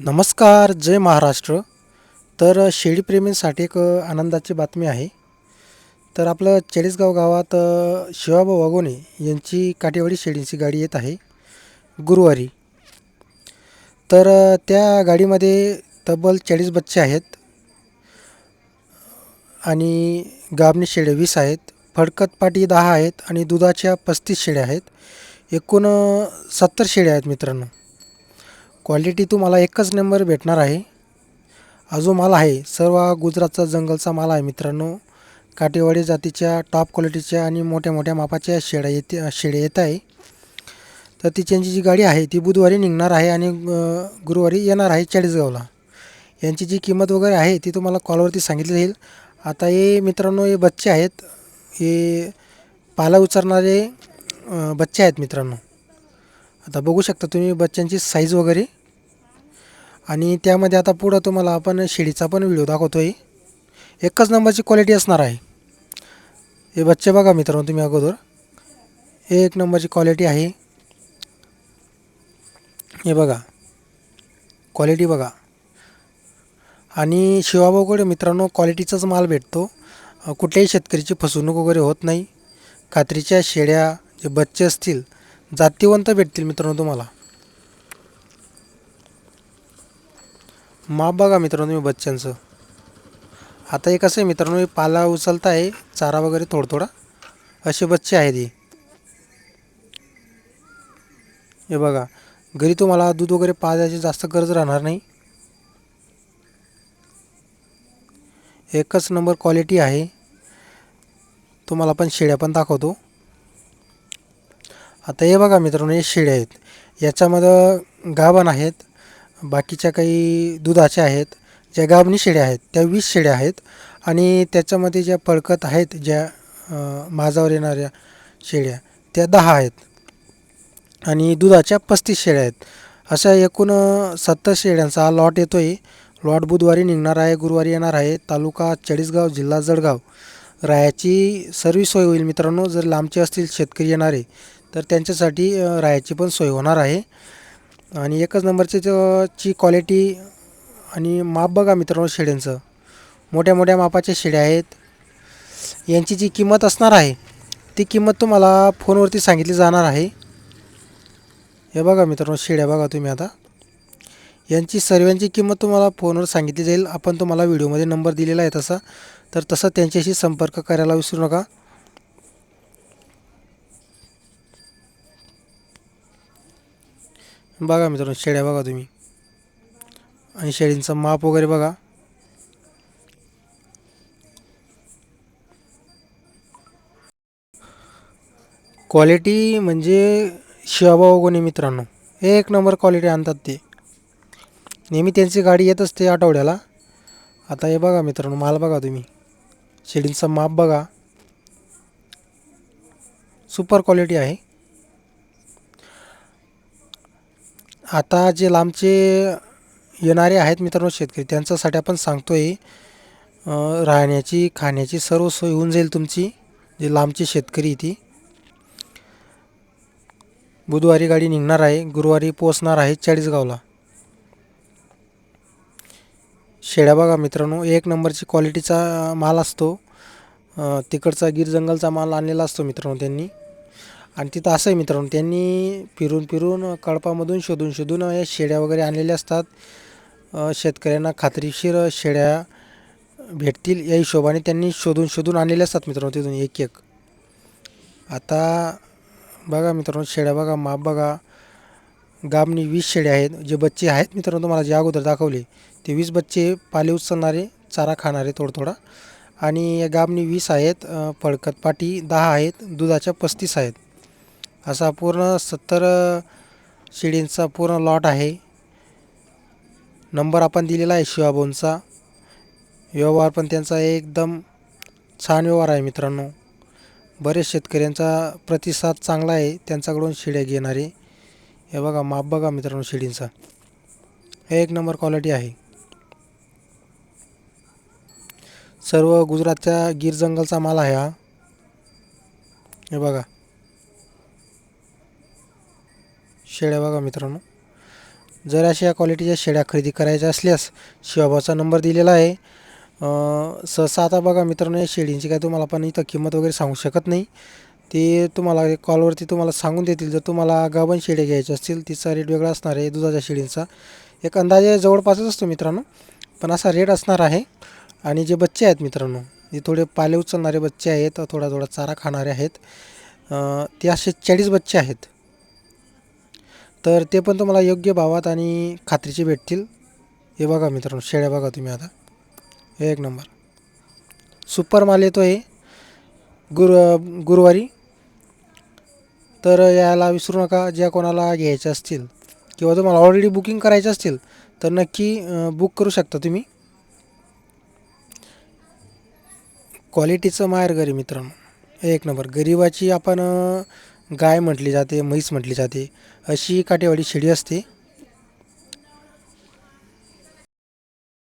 नमस्कार जय महाराष्ट्र. तर शेळीप्रेमींसाठी एक आनंदाची बातमी आहे. तर आपलं चाळीसगाव गावात शिवाबा शिवाभाऊ वाघोणे यांची काठेवाडी शेळींची गाडी येत आहे. गुरुवारी. तर त्या गाडीमध्ये तब्बल चाळीस बच्चे आहेत. आणि गाभणी शेळे वीस आहेत फडकत पाटी दहा आहेत आणि दुधाच्या पस्तीस शेळ्या आहेत. एकूण सत्तर शेळ्या आहेत मित्रांनो. क्वालिटी तुम्हाला एकच नंबर भेटणार आहे. हा जो माल आहे सर्व गुजरातचा जंगलचा माल आहे मित्रांनो. काटेवाडी जातीच्या टॉप क्वालिटीच्या आणि मोठ्या मोठ्या मापाच्या शेड्या येते शेड्या येत आहे. तर ती त्यांची जी गाडी आहे ती बुधवारी निघणार आहे आणि गुरुवारी येणार आहे चाळीसगावला. यांची जी किंमत वगैरे आहे ती तुम्हाला कॉलवरती सांगितली जाईल. आता हे मित्रांनो हे बच्चे आहेत. हे पाला उचलणारे बच्चे आहेत मित्रांनो. आता बघू शकता तुम्ही बच्चांची साईज वगैरे. आणि त्यामध्ये आता पुढं तुम्हाला आपण शेळीचा पण व्हिडिओ दाखवतो आहे एकच नंबरची क्वालिटी असणार आहे. हे बच्चे बघा मित्रांनो तुम्ही अगोदर. हे एक नंबरची क्वालिटी आहे. हे बघा. क्वालिटी बघा. आणि शिवाबाकडे मित्रांनो क्वालिटीचाच माल भेटतो. कुठल्याही शेतकरीची फसवणूक वगैरे होत नाही. खात्रीच्या शेळ्या जे बच्चे असतील जातीवंत भेटतील मित्रांनो तुम्हाला. माप बघा मित्रांनो मी बच्चांचं आता हे कसं आहे मित्रांनो हे पाला उचलता आहे चारा वगैरे थोडं थोडा असे बच्चे आहेत हे हे बघा घरी तुम्हाला दूध वगैरे पाजायची जास्त गरज राहणार नाही. एकच नंबर क्वालिटी आहे. तुम्हाला पण शेळ्या पण दाखवतो. आता हे बघा मित्रांनो हे शेळ्या आहेत. याच्यामध्ये गाभण आहेत. बाकीच्या काही दुधाच्या आहेत ज्या गाभणी शेळ्या आहेत त्या वीस शेळ्या आहेत आणि त्याच्यामध्ये ज्या पळकत आहेत ज्या माझावर येणाऱ्या शेळ्या त्या दहा आहेत. आणि दुधाच्या पस्तीस शेळ्या आहेत. अशा एकूण सत्तर शेळ्यांचा हा लॉट येतो आहे लॉट बुधवारी निघणार आहे गुरुवारी येणार आहे. तालुका चाळीसगाव जिल्हा जळगाव. रायाची सर्व सोय होईल मित्रांनो. जर लांबचे असतील शेतकरी येणारे तर त्यांच्यासाठी रायाची राहायची पण सोय होणार आहे. आणि एकच नंबरची ची क्वालिटी आणि माप बघा मित्रांनो शेळ्यांचं मोठ्या मोठ्या मापाच्या शेळ्या आहेत. यांची जी किंमत असणार आहे ती किंमत तुम्हाला फोनवरती सांगितली जाणार आहे. हे बघा मित्रांनो शेळ्या बघा तुम्ही आता. यांची सर्वांची किंमत तुम्हाला फोनवर सांगितली जाईल. आपण तुम्हाला व्हिडिओमध्ये नंबर दिलेला आहे तसा. तर तसं त्यांच्याशी संपर्क करायला विसरू नका. बघा मित्रांनो शेळ्या बघा तुम्ही. आणि शेळींचं माप वगैरे बघा. क्वालिटी म्हणजे शिवाभाऊ कोणी मित्रांनो. एक नंबर क्वालिटी आणतात ते. नेहमी त्यांची गाडी येत असते आठवड्याला. आता हे बघा मित्रांनो माल बघा तुम्ही. शेडींचा माप बघा. सुपर क्वालिटी आहे. आता जे लांबचे येणारे आहेत मित्रांनो शेतकरी त्यांच्यासाठी आपण सांगतो आहे राहण्याची खाण्याची सर्व सोय होऊन जाईल तुमची जे लांबची शेतकरी ती. बुधवारी गाडी निघणार आहे गुरुवारी पोचणार आहे चाळीसगावला. शेड्या बघा मित्रांनो एक नंबरची क्वालिटीचा माल असतो तिकडचा गिर जंगलचा माल आणलेला असतो मित्रांनो त्यांनी. आणि तिथं असं आहे मित्रांनो त्यांनी फिरून फिरून कळपामधून शोधून शोधून या शेळ्या वगैरे आणलेल्या असतात. शेतकऱ्यांना खात्रीशीर शेळ्या भेटतील या हिशोबाने त्यांनी शोधून शोधून आणलेल्या असतात मित्रांनो तिथून एक एक. आता बघा मित्रांनो शेळ्या बघा माप बघा. गाबणी वीस शेळ्या आहेत जे बच्चे आहेत मित्रांनो तुम्हाला जे अगोदर दाखवले ते वीस बच्चे पाले उचलणारे चारा खाणारे थोडं थोडा आणि या गाबणी वीस आहेत अं, पाटी दहा आहेत दुधाच्या पस्तीस आहेत. असा पूर्ण सत्तर शिडींचा पूर्ण लॉट आहे. नंबर आपण दिलेला आहे शिवाभाऊंचा व्यवहार पण त्यांचा एकदम छान व्यवहार आहे मित्रांनो. बरेच शेतकऱ्यांचा प्रतिसाद चांगला आहे त्यांच्याकडून शिड्या घेणारे. हे बघा माप बघा मित्रांनो शिडींचा. हे एक नंबर क्वालिटी आहे. सर्व गुजरातच्या गिर जंगलचा माल आहे हा. हे बघा. शेळ्या बघा मित्रांनो. जर अशा क्वालिटीच्या शेळ्या खरेदी करायच्या असल्यास शिवाभाचा नंबर दिलेला आहे. सहसा आता बघा मित्रांनो या शेळींची काय तुम्हाला पण इथं किंमत वगैरे सांगू शकत नाही. ते तुम्हाला कॉलवरती तुम्हाला सांगून देतील. जर तुम्हाला गाभण शेळ्या घ्यायच्या असतील तिचा रेट वेगळा असणार आहे दुधाच्या शेळींचा एक अंदाजे जवळपासच असतो मित्रांनो पण असा रेट असणार आहे. आणि जे बच्चे आहेत मित्रांनो जे थोडे पाले उचलणारे बच्चे आहेत थोडा थोडा चारा खाणारे आहेत ते असे चाळीस बच्चे आहेत. तर ते पण तुम्हाला योग्य भावात आणि खात्रीचे भेटतील. हे बघा मित्रांनो शेळ्या बघा तुम्ही आता. एक नंबर. सुपर माल येतो आहे गुरु गुरुवारी. तर यायला विसरू नका ज्या कोणाला घ्यायच्या असतील किंवा तुम्हाला ऑलरेडी बुकिंग करायचे असतील तर नक्की बुक करू शकता तुम्ही. क्वालिटीचं माहेर घरी मित्रांनो. एक नंबर. गरिबाची आपण गाय म्हटली जाते म्हैस म्हटली जाते अशी काटेवाडी शेळी असते.